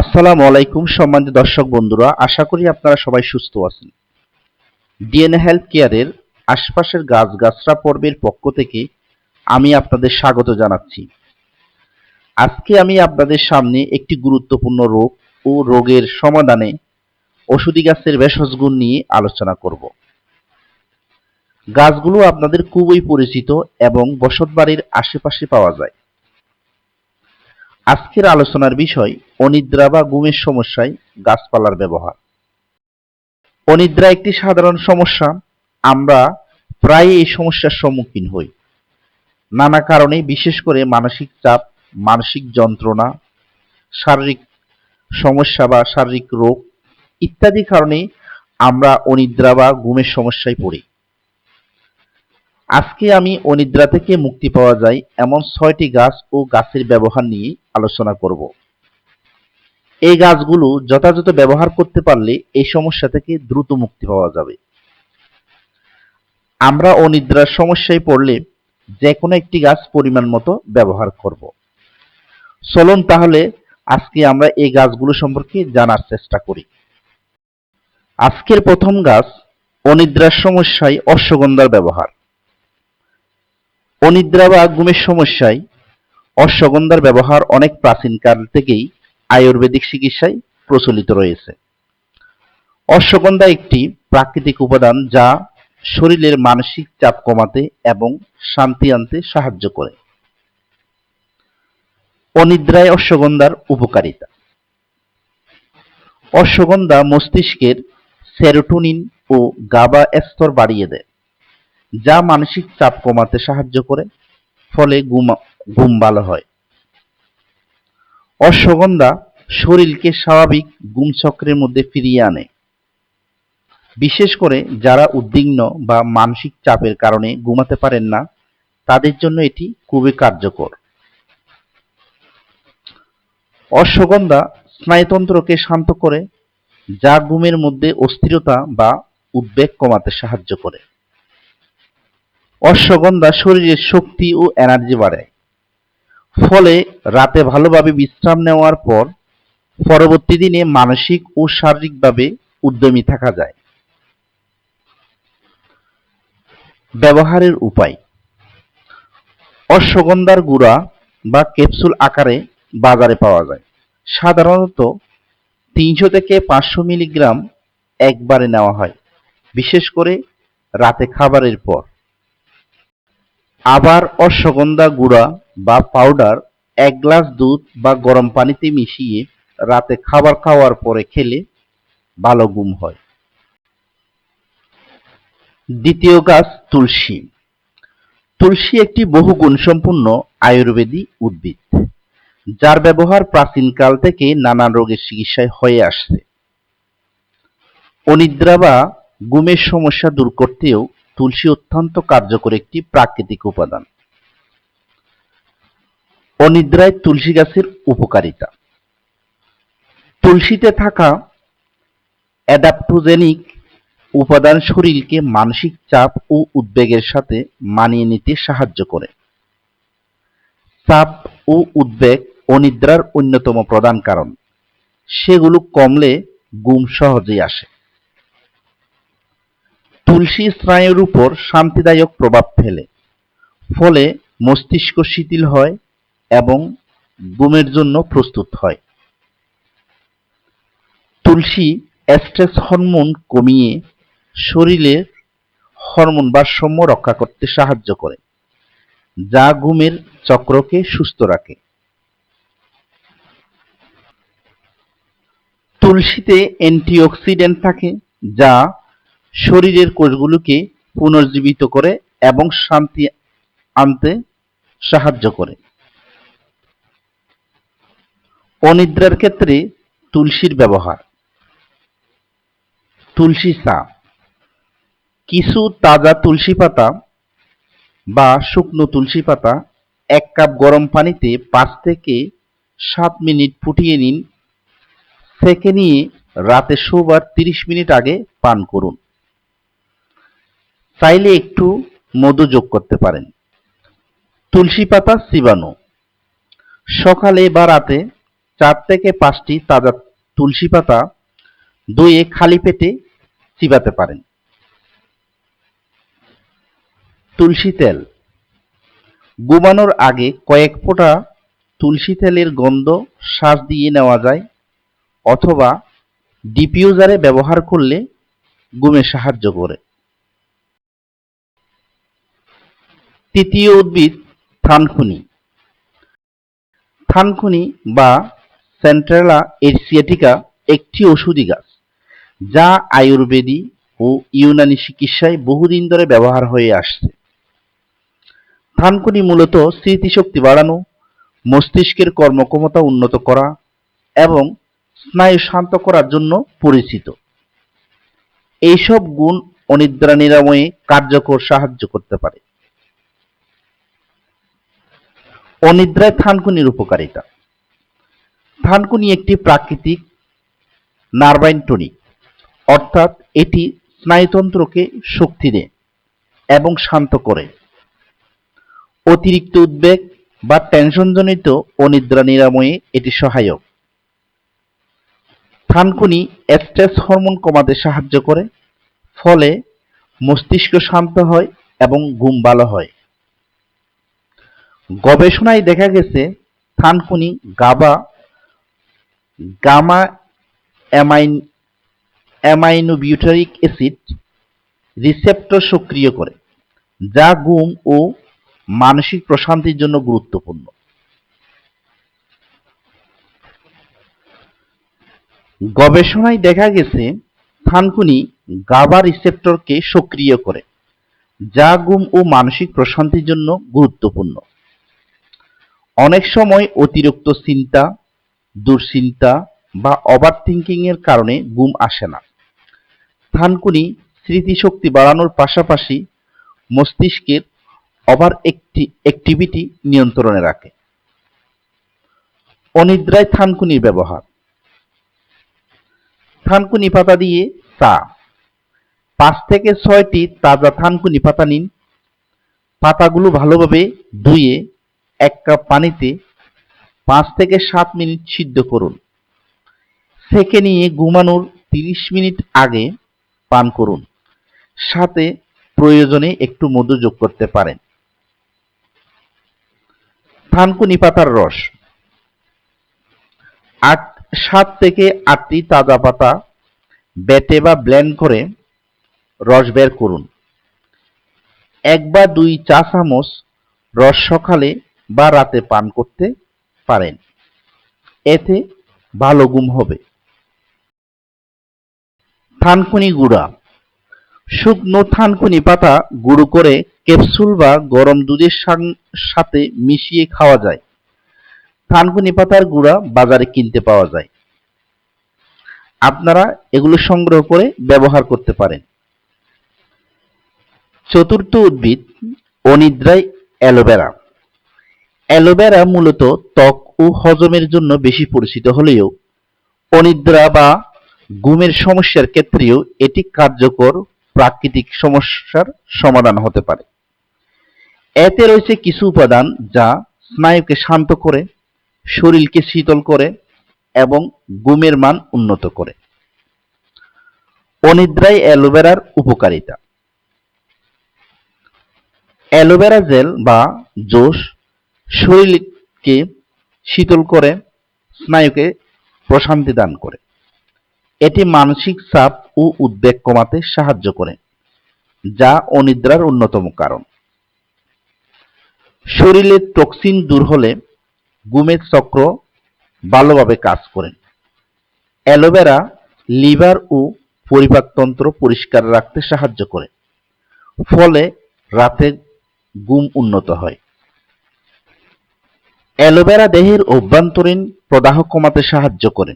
আসসালামু আলাইকুম, সম্মানিত দর্শক বন্ধুরা, আশা করি আপনারা সবাই সুস্থ আছেন। ডিএনএ হেলথ কেয়ারের আশপাশের গাছগাছরা পর্বের পক্ষ থেকে আমি আপনাদের স্বাগত জানাচ্ছি। আজকে আমি আপনাদের সামনে একটি গুরুত্বপূর্ণ রোগ ও রোগের সমাধানে ওষুধি গাছের ভেষজ গুণ নিয়ে আলোচনা করব। গাছগুলো আপনাদের খুবই পরিচিত এবং বসতবাড়ির আশেপাশে পাওয়া যায়। আজকের আলোচনার বিষয়, অনিদ্রা বা ঘুমের সমস্যায় গাছপালার ব্যবহার। অনিদ্রা একটি সাধারণ সমস্যা। আমরা প্রায় এই সমস্যার সম্মুখীন হই। নানা কারণে, বিশেষ করে মানসিক চাপ, মানসিক যন্ত্রণা, শারীরিক সমস্যা বা শারীরিক রোগ ইত্যাদি কারণে আমরা অনিদ্রা বা ঘুমের সমস্যায় পড়ি। আজকে আমি অনিদ্রা থেকে মুক্তি পাওয়া যায় এমন ছয়টি গাছ ও গাছের ব্যবহার নিয়ে আলোচনা করব। এই গাছগুলো যথাযথ ব্যবহার করতে পারলে এই সমস্যা থেকে দ্রুত মুক্তি পাওয়া যাবে। আমরা অনিদ্রার সমস্যায় পড়লে যে কোনো একটি গাছ পরিমাণ মতো ব্যবহার করব। চলুন তাহলে আজকে আমরা এই গাছগুলো সম্পর্কে জানার চেষ্টা করি। আজকের প্রথম গাছ অনিদ্রার সমস্যায় অশ্বগন্ধার ব্যবহার। অনিদ্রা বা ঘুমের সমস্যায় অশ্বগন্ধার ব্যবহার অনেক প্রাচীনকাল থেকেই আয়ুর্বেদিক চিকিৎসায় প্রচলিত রয়েছে। অশ্বগন্ধা একটি প্রাকৃতিক উপাদান যা শরীরের মানসিক চাপ কমাতে এবং শান্তি আনতে সাহায্য করে। অনিদ্রায় অশ্বগন্ধার উপকারিতা। অশ্বগন্ধা মস্তিষ্কের সেরোটোনিন ও গাবা স্তর বাড়িয়ে দেয়। যা মানসিক চাপ কমাতে সাহায্য করে, ফলে ঘুম ঘুম ভালো হয়। অশ্বগন্ধা শরীরকে স্বাভাবিক ঘুম চক্রের মধ্যে ফিরিয়ে আনে। বিশেষ করে যারা উদ্বিগ্ন বা মানসিক চাপের কারণে ঘুমাতে পারেন না, তাদের জন্য এটি খুবই কার্যকর। অশ্বগন্ধা স্নায়ুতন্ত্রকে শান্ত করে, যা ঘুমের মধ্যে অস্থিরতা বা উদ্বেগ কমাতে সাহায্য করে। অশ্বগন্ধা শরীরের শক্তি ও এনার্জি বাড়ায় ফলে রাতে ভালোভাবে বিশ্রাম নেওয়ার পর পরবর্তী দিনে মানসিক ও শারীরিকভাবে উদ্যমী থাকা যায়। ব্যবহারের উপায়। অশ্বগন্ধার গুঁড়া বা ক্যাপসুল আকারে বাজারে পাওয়া যায়। সাধারণত তিনশো থেকে পাঁচশো মিলিগ্রাম একবারে নেওয়া হয়, বিশেষ করে রাতে খাবারের পর। আবার অশ্বগন্ধা গুঁড়া বা পাউডার এক গ্লাস দুধ বা গরম পানিতে মিশিয়ে রাতে খাবার খাওয়ার পরে খেলে ভালো ঘুম হয়। দ্বিতীয় গাছ তুলসী। তুলসী একটি বহু গুণসম্পন্ন আয়ুর্বেদিক উদ্ভিদ, যার ব্যবহার প্রাচীনকাল থেকে নানান রোগের চিকিৎসায় হয়ে আসছে। অনিদ্রা বা ঘুমের সমস্যা দূর করতেও তুলসী অত্যন্ত কার্যকর একটি প্রাকৃতিক উপাদান। অনিদ্রায় তুলসী গাছের উপকারিতা। তুলসীতে থাকা অ্যাডাপ্টোজেনিক উপাদান শরীরকে মানসিক চাপ ও উদ্বেগের সাথে মানিয়ে নিতে সাহায্য করে। চাপ ও উদ্বেগ অনিদ্রার অন্যতম প্রধান কারণ। সেগুলো কমলে ঘুম সহজেই আসে। তুলসী স্নায়ুর উপর শান্তিদায়ক প্রভাব ফেলে। ফলে মস্তিষ্ক শিথিল হয় এবং ঘুমের জন্য প্রস্তুত হয়। তুলসী স্ট্রেস হরমোন কমিয়ে শরীরের হরমোন ভারসাম্য রক্ষা করতে সাহায্য করে, যা ঘুমের চক্রকে সুস্থ রাখে। তুলসীতে অ্যান্টিঅক্সিডেন্ট থাকে, যা শরীরের কোষগুলোকে পুনর্জীবিত করে এবং শান্তি আনতে সাহায্য করে। অনিদ্রার ক্ষেত্রে তুলসীর ব্যবহার। তুলসী চা। কিছু তাজা তুলসী পাতা বা শুকনো তুলসী পাতা এক কাপ গরম পানিতে পাঁচ থেকে সাত মিনিট ফুটিয়ে নিন। সেকে নিয়ে রাতে শোবার তিরিশ মিনিট আগে পান করুন। চাইলে একটু মধু যোগ করতে পারেন। তুলসী পাতা চিবানো সকালে বা রাতে চার থেকে পাঁচটি তাজা তুলসী পাতা ধুয়ে খালি পেটে চিবাতে পারেন। তুলসী তেল। ঘুমানোর আগে কয়েক ফোঁটা তুলসী তেলের গন্ধ শ্বাস দিয়ে নেওয়া যায় অথবা ডিফিউজারে ব্যবহার করলে ঘুমে সাহায্য করে। তৃতীয় উদ্ভিদ থানকুনি। থানকুনি বা সেন্ট্রেলা এরসিয়াটিকা একটি ওষুধি গাছ, যা আয়ুর্বেদী ও ইউনানি চিকিৎসায় বহুদিন ধরে ব্যবহার হয়ে আসছে। থানকুনি মূলত স্মৃতিশক্তি বাড়ানো, মস্তিষ্কের কর্মক্ষমতা উন্নত করা এবং স্নায়ু শান্ত করার জন্য পরিচিত। এইসব গুণ অনিদ্রা নিরাময়ে কার্যকর সাহায্য করতে পারে। অনিদ্রায় থানকুনির উপকারিতা। থানকুনি একটি প্রাকৃতিক নার্ভাইন টনিক। অর্থাৎ এটি স্নায়ুতন্ত্রকে শক্তি দেয় এবং শান্ত করে। অতিরিক্ত উদ্বেগ বা টেনশনজনিত অনিদ্রা নিরাময়ে এটি সহায়ক। থানকুনি স্ট্রেস হরমোন কমাতে সাহায্য করে, ফলে মস্তিষ্ক শান্ত হয় এবং ঘুম ভালো হয়। গবেষণায় দেখা গেছে, থানকুনি, GABA, gamma amine, aminobutyric acid receptor সক্রিয় করে, যা ঘুম ও মানসিক প্রশান্তির জন্য গুরুত্বপূর্ণ। গবেষণায় দেখা গেছে, থানকুনি গাবা রিসেপ্টরকে সক্রিয় করে, যা ঘুম ও মানসিক প্রশান্তির জন্য গুরুত্বপূর্ণ। অনেক সময় অতিরিক্ত চিন্তা, দুশ্চিন্তা বা ওভার থিঙ্কিং এর কারণে ঘুম আসে না। থানকুনি স্মৃতিশক্তি বাড়ানোর পাশাপাশি মস্তিষ্কের ওভার অ্যাক্টিভিটি নিয়ন্ত্রণে রাখে। অনিদ্রায় থানকুনির ব্যবহার। থানকুনি পাতা দিয়ে চা। পাঁচ থেকে ছয়টি তাজা থানকুনি পাতা নিন। পাতাগুলো ভালোভাবে ধুয়ে এক কাপ পানিতে পাঁচ থেকে সাত মিনিট সিদ্ধ করুন। সেকে নিয়ে ঘুমানোর তিরিশ মিনিট আগে পান করুন। সাথে প্রয়োজনে একটু মধু যোগ করতে পারেন। থানকুনি পাতার রস। আট, সাত থেকে আটটি তাজা পাতা বেটে বা ব্লেন্ড করে রস বের করুন। এক বা দুই চা চামচ রস সকালে বা রাতে পান করতে পারেন। এতে ভালো গুম হবে। থানকুনি গুঁড়া। শুকনো থানকুনি পাতা গুঁড়ো করে ক্যাপসুল বা গরম দুধের সাথে মিশিয়ে খাওয়া যায়। থানকুনি পাতার গুঁড়া বাজারে কিনতে পাওয়া যায়। আপনারা এগুলো সংগ্রহ করে ব্যবহার করতে পারেন। চতুর্থ উদ্ভিদ অনিদ্রায় অ্যালোভেরা। অ্যালোভেরা মূলত ত্বক ও হজমের জন্য বেশি পরিচিত হলেও অনিদ্রা বা ঘুমের সমস্যার ক্ষেত্রেও এটি কার্যকর প্রাকৃতিক সমস্যার সমাধান হতে পারে। এতে রয়েছে কিছু উপাদান যা স্নায়ুকে শান্ত করে, শরীরকে শীতল করে এবং ঘুমের মান উন্নত করে। অনিদ্রায় অ্যালোভেরার উপকারিতা। অ্যালোভেরা জেল বা জোস শরীরকে শীতল করে, স্নায়ুকে প্রশান্তি দান করে। এটি মানসিক চাপ ও উদ্বেগ কমাতে সাহায্য করে, যা অনিদ্রার অন্যতম কারণ। শরীরের টক্সিন দূর হলে গুমের চক্র ভালোভাবে কাজ করে। অ্যালোভেরা, লিভার ও পরিপাকতন্ত্র পরিষ্কার রাখতে সাহায্য করে, ফলে রাতে ঘুম উন্নত হয়। অ্যালোভেরা দেহের অভ্যন্তরীণ প্রদাহ কমাতে সাহায্য করে,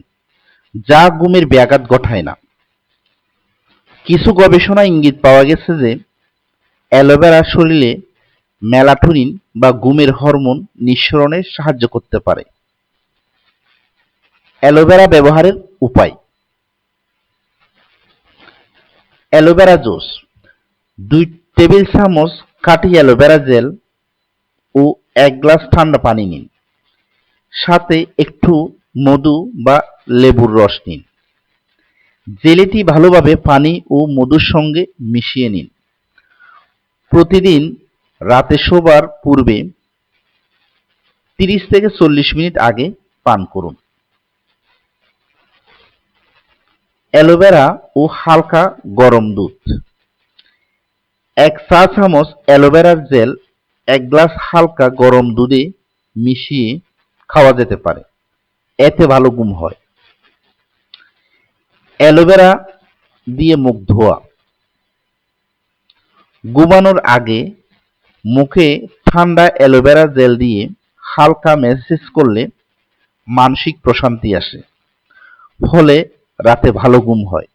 যা ঘুমের ব্যাঘাত ঘটায় না। কিছু গবেষণা ইঙ্গিত পাওয়া গেছে যে অ্যালোভেরা শরীরে মেলাটোনিন বা ঘুমের হরমোন নিঃসরণে সাহায্য করতে পারে। অ্যালোভেরা ব্যবহারের উপায়। অ্যালোভেরা জুস, দুই টেবিল চামচ খাঁটি অ্যালোভেরা জেল ও এক গ্লাস ঠান্ডা পানি নিন। সাথে একটু মধু বা লেবুর রস নিন। জেলেটি ভালোভাবে পানি ও মধুর সঙ্গে মিশিয়ে নিন। প্রতিদিন রাতে শোবার পূর্বে তিরিশ থেকে চল্লিশ মিনিট আগে পান করুন। অ্যালোভেরা ও হালকা গরম দুধ। এক চা চামচ অ্যালোভেরার জেল, এক গ্লাস হালকা গরম দুধে মিশিয়ে খাওয়া যেতে পারে। এতে ভালো গুম হয়। অ্যালোভেরা দিয়ে মুখ ধোয়া। ঘুমানোর আগে মুখে ঠান্ডা অ্যালোভেরা জেল দিয়ে হালকা ম্যাসেজ করলে মানসিক প্রশান্তি আসে। ফলে রাতে ভালো ঘুম হয়।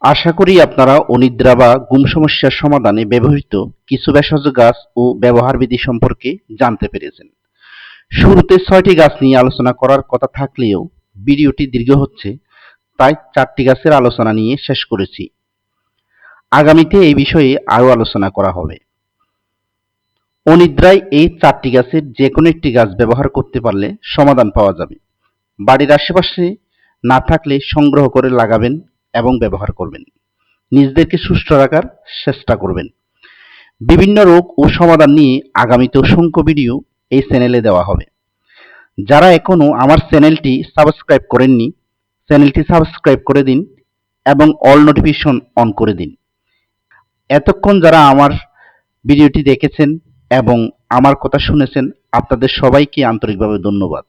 আশা করি আপনারা অনিদ্রা বা ঘুম সমস্যার সমাধানে ব্যবহৃত কিছু ভেষজ গাছ ও ব্যবহার বিধি সম্পর্কে জানতে পেরেছেন। শুরুতে ছয়টি গাছ নিয়ে আলোচনা করার কথা থাকলেও ভিডিওটি দীর্ঘ হচ্ছে, তাই চারটি গাছের আলোচনা নিয়ে শেষ করেছি। আগামীতে এই বিষয়ে আরও আলোচনা করা হবে। অনিদ্রায় এই চারটি গাছের যে কোনো একটি গাছ ব্যবহার করতে পারলে সমাধান পাওয়া যাবে। বাড়ির আশেপাশে না থাকলে সংগ্রহ করে লাগাবেন এবং ব্যবহার করবেন। নিজেদেরকে সুস্থ রাখার চেষ্টা করবেন। বিভিন্ন রোগ ও সমাধান নিয়ে আগামীতে অসংখ্য ভিডিও এই চ্যানেলে দেওয়া হবে। যারা এখনও আমার চ্যানেলটি সাবস্ক্রাইব করেননি চ্যানেলটি সাবস্ক্রাইব করে দিন এবং অল নোটিফিকেশন অন করে দিন। এতক্ষণ যারা আমার ভিডিওটি দেখেছেন এবং আমার কথা শুনেছেন, আপনাদের সবাইকে আন্তরিকভাবে ধন্যবাদ।